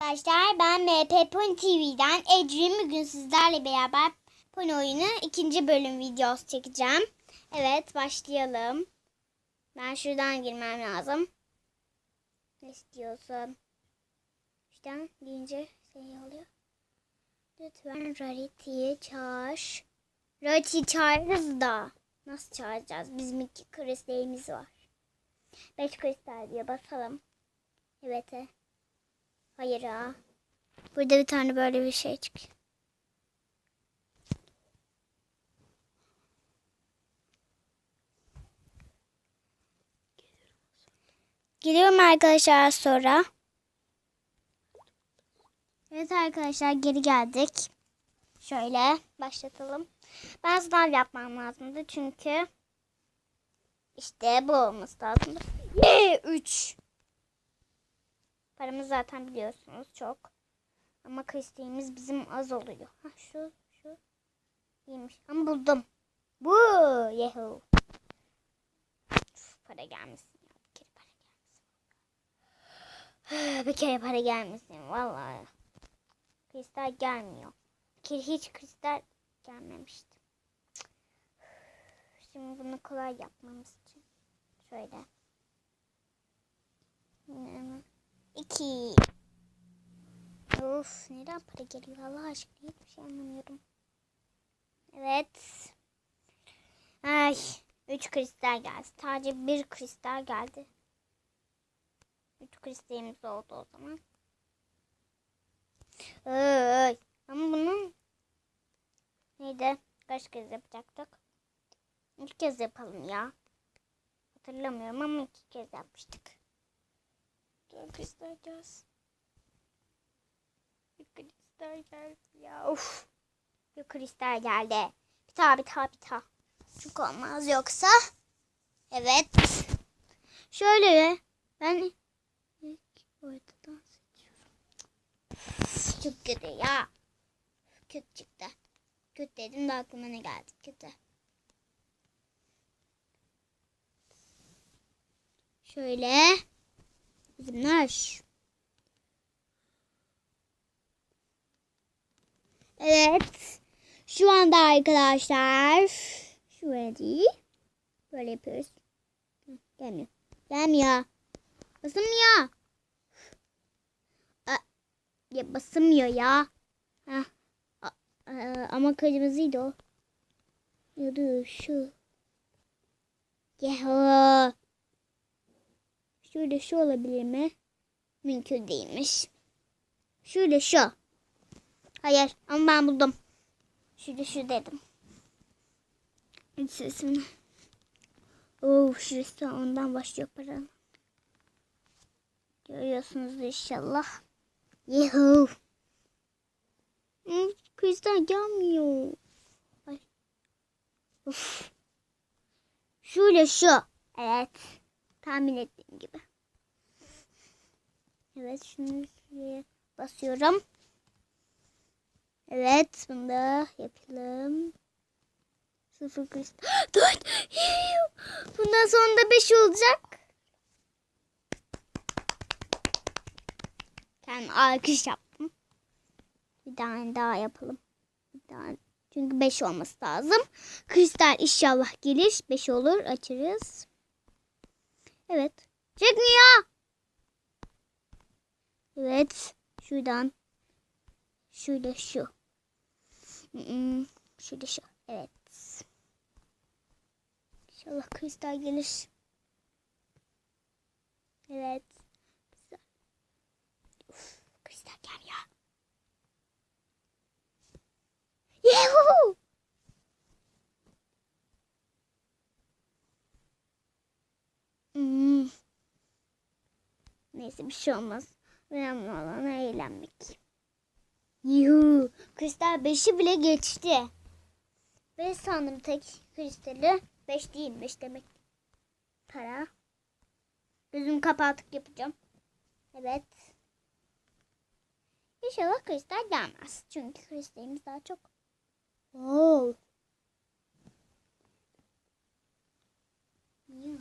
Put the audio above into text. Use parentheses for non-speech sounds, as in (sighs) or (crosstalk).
Arkadaşlar ben MP Pony TV'den Ecrin bugün sizlerle beraber Pony oyunu ikinci bölüm videosu çekeceğim. Evet başlayalım. Ben şuradan girmem lazım. Ne istiyorsun? Şuradan girince şey oluyor. Lütfen Rarity'yi çağır. Rarity'yi çağırırız da. Nasıl çağıracağız? Bizim iki kristalimiz var. Beş kristal diyor basalım. Evet. Hayır ha. Burada bir tane böyle bir şey çıkıyor. Geliyorum arkadaşlar sonra. Evet arkadaşlar geri geldik. Şöyle başlatalım. Ben sınav yapmam lazımdı çünkü işte bu olması lazımdı. Ye 3. Paramız zaten biliyorsunuz çok. Ama kristiğimiz bizim az oluyor. Ha şu şu iyiymiş. Ama buldum. Bu yehu. Uf, para gelmesin ya. Bir kere para gelmesin. (sighs) Bir kere para gelmesin. Vallahi. Kristal gelmiyor. Bir kere hiç kristal gelmemişti. (sighs) Şimdi bunu kolay yapmamız için. Şöyle. Hemen. İki. Of neden para geliyor Allah aşkına hiçbir şey anlamıyorum. Evet. Ay. Üç kristal geldi. Sadece bir kristal geldi. Üç kristalimiz oldu o zaman. Ay. Ama bunun neydi? Kaç kez yapacaktık? İki kez yapalım ya. Hatırlamıyorum ama iki kez yapmıştık. Dur kristal gelsin. Kristal geldi ya. Of. Bir kristal geldi. Bir daha bir daha bir daha. Çok olmaz yoksa. Evet. Şöyle ben ilk ortadan seçiyorum. Çok kötü ya. Kötü çıktı. Kötü dedim de aklıma ne geldi? Kötü. Şöyle. Bizimler. Evet. Şu anda arkadaşlar. Şöyle değil. Böyle yapıyoruz. Gelmiyor. Gelmiyor. Basılmıyor. Ya basılmıyor ya. Heh. A- aa, ama kırmızıydı o. Ya dur şu. Yahu. Şöyle şu olabilir mi? Mümkün değilmiş. Şöyle şu. Hayır ama ben buldum. Şöyle şu dedim. Hiç sesini. Oo şurası ondan başlıyor para. Görüyorsunuz inşallah. Yuhu. Hmm, Kristal gelmiyor. Ay. Uf. Şöyle şu. Evet. Tahmin ettiğim gibi. Evet şunu şuraya basıyorum. Evet bunu da yapalım. Sıfır kristal. (gasps) Dört. Bundan sonra da beş olacak. Ben alkış yaptım. Bir tane daha yapalım. Bir tane. Çünkü beş olması lazım. Kristal inşallah gelir. Beş olur. Açarız. Evet. Çıkmıyor. Evet. Şuradan. Şöyle şu. Şöyle şu. Evet. İnşallah kristal gelir. Evet. Güzel. Uf, kristal gelmiyor. Yuhu! Hmm. Neyse bir şey olmaz. Önemli olan eğlenmek. Yuhu. Kristal 5'i bile geçti. Ve sandım tek kristali 5 değilmiş demek. Para. Gözümü kapatıp yapacağım. Evet. İnşallah kristal gelmez. Çünkü kristalimiz daha çok. Oo. Ya